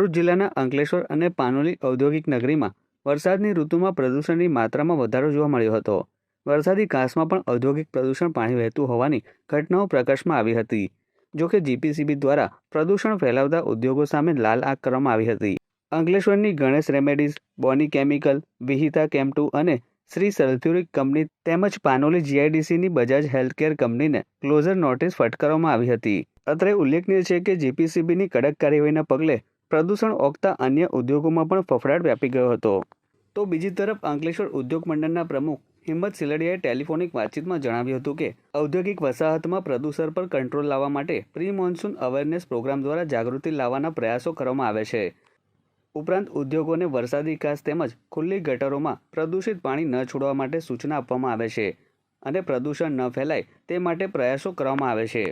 રાજકોટ જિલ્લાના અંકલેશ્વર અને પાનોલી ઔદ્યોગિક નગરીમાં વરસાદની ઋતુમાં પ્રદૂષણની માત્રામાં વધારો જોવા મળ્યો હતો. વરસાદી કાંસમાં પણ ઔદ્યોગિક પ્રદૂષણ પાણી વહેતું હોવાની ઘટનાઓ પ્રકાશમાં આવી હતી. જોકે જીપીસીબી દ્વારા પ્રદૂષણ ફેલાવતા ઉદ્યોગો સામે લાલ આગ કરવામાં આવી હતી. અંકલેશ્વરની Ganesh remedies, Bony chemical, Vihita કેમ્ટુ અને શ્રી સલ્ફ્યુરિક કંપની તેમજ પાનોલી જીઆઈડીસીની બજાજ હેલ્થકેર કંપનીને ક્લોઝર નોટિસ ફટકારવામાં આવી હતી. અત્રે ઉલ્લેખનીય છે કે જીપીસીબીની કડક કાર્યવાહીના પગલે પ્રદૂષણ ઓગતા અન્ય ઉદ્યોગોમાં પણ ફફડાટ વ્યાપી ગયો હતો. તો બીજી તરફ અંકલેશ્વર ઉદ્યોગ મંડળના પ્રમુખ હિંમત સિલડિયાએ ટેલિફોનિક વાતચીતમાં જણાવ્યું હતું કે, ઔદ્યોગિક વસાહતમાં પ્રદૂષણ પર કંટ્રોલ લાવવા માટે પ્રી મોન્સૂન અવેરનેસ પ્રોગ્રામ દ્વારા જાગૃતિ લાવવાના પ્રયાસો કરવામાં આવે છે. ઉપરાંત ઉદ્યોગોને વરસાદી ઘાસ તેમજ ખુલ્લી ગટરોમાં પ્રદૂષિત પાણી ન છોડવા માટે સૂચના આપવામાં આવે છે અને પ્રદૂષણ ન ફેલાય તે માટે પ્રયાસો કરવામાં આવે છે.